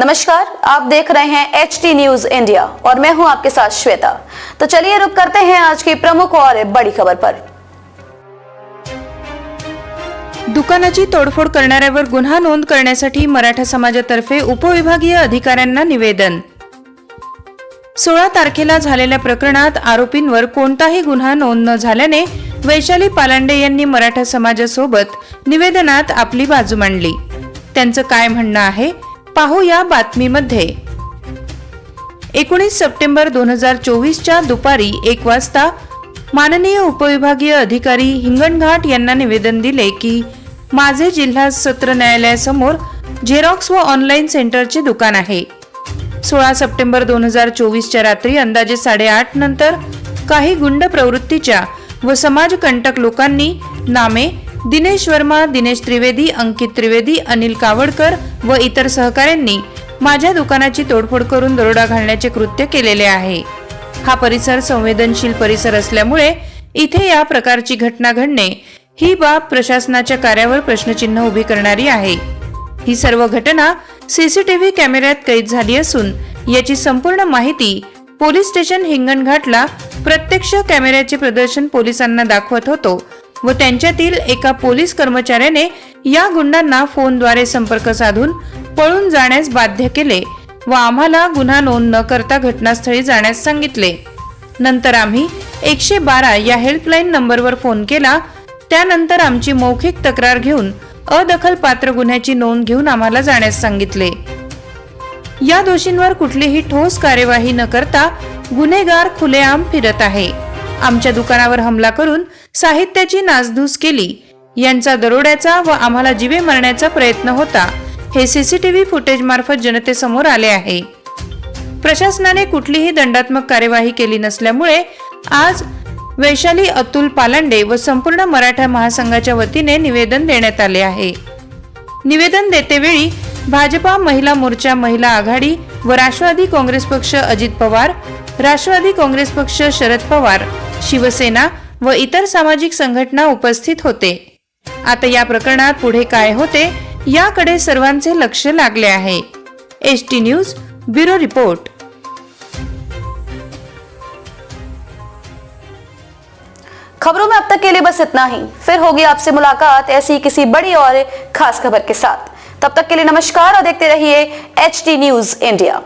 नमस्कार आप देख रहे हैं एच टी न्यूज इंडिया और मैं हूं आपके साथ श्वेता। तो चलिए रुक करते हैं आज की प्रमुख और बड़ी खबर पर। दुकानाची तोडफोड करणाऱ्यावर गुन्हा नोंद करण्यासाठी मराठा समाजातर्फे उपविभागीय अधिकाऱ्यांना निवेदन. सोळा तारखेला झालेल्या प्रकरणात आरोपींवर कोणताही गुन्हा नोंद न झाल्याने वैशाली पालांडे यांनी मराठा समाजासोबत निवेदनात आपली बाजू मांडली. त्यांचं काय म्हणणं आहे? पाहू या बातमीमध्ये. एकोणीस सप्टेंबर दोन हजार चोवीसच्या दुपारी एक वाजता माननीय उपविभागीय अधिकारी हिंगणघाट यांना निवेदन दिले की माझे जिल्हा सत्र न्यायालयासमोर झेरॉक्स व ऑनलाईन सेंटरचे दुकान आहे. सोळा सप्टेंबर दोन हजार चोवीसच्या रात्री अंदाजे साडेआठ नंतर काही गुंड प्रवृत्तीच्या व समाजकंटक लोकांनी नामे दिनेश वर्मा दिनेश त्रिवेदी अंकित त्रिवेदी अनिल कावडकर व इतर सहकाऱ्यांनी माझ्या दुकानाची तोडफोड करून दरोडा घालण्याचे कृत्य केलेले आहे. हा परिसर संवेदनशील परिसर असल्यामुळे इथे या प्रकारची घटना घडणे ही बाब प्रशासनाच्या कार्यावर प्रश्नचिन्ह उभी करणारी आहे. ही सर्व घटना सीसीटीव्ही कॅमेऱ्यात कैद झाली असून याची संपूर्ण माहिती पोलीस स्टेशन हिंगणघाटला प्रत्यक्ष कॅमेऱ्याचे प्रदर्शन पोलिसांना दाखवत होतो. व त्यांच्यातील एका पोलीस कर्मचाऱ्याने या गुंडांना फोनद्वारे संपर्क साधून पळून जाण्यास बाध्य केले व आम्हाला गुन्हा नोंद न करता घटनास्थळी जाण्यास सांगितले. नंतर आम्ही एकशे बारा या हेल्पलाईन नंबरवर फोन केला. त्यानंतर आमची मौखिक तक्रार घेऊन अदखल पात्र गुन्ह्याची नोंद घेऊन आम्हाला जाण्यास सांगितले. या दोषींवर कुठलीही ठोस कार्यवाही न करता गुन्हेगार खुलेआम फिरत आहे. आमच्या दुकानावर हमला करून साहित्याची नासधूस केली. यांचा दरोड्याचा व आम्हाला जिवे मारण्याचा प्रयत्न होता हे सीसीटीव्ही फुटेज मार्फत जनतेसमोर आले आहे. प्रशासनाने कुठलीही दंडात्मक कार्यवाही केली नसल्यामुळे आज वैशाली अतुल पालांडे व संपूर्ण मराठा महासंघाच्या वतीने निवेदन देण्यात आले आहे. निवेदन देतेवेळी भाजपा महिला मोर्चा महिला आघाडी व राष्ट्रवादी काँग्रेस पक्ष अजित पवार राष्ट्रवादी काँग्रेस पक्ष शरद पवार, शिवसेना व इतर सामाजिक संघटना उपस्थित होते. आता या प्रकरणात पुढे काय होते, याकडे सर्वांचे लक्ष लागले आहे. S T news, bureau report. खबरों में अब तक के लिए बस इतना ही. फिर होगी आपसे मुलाकात ऐसी किसी बड़ी और खास खबर के साथ. तब तक के लिए नमस्कार और देखते रहिए एच टी न्यूज़ इंडिया.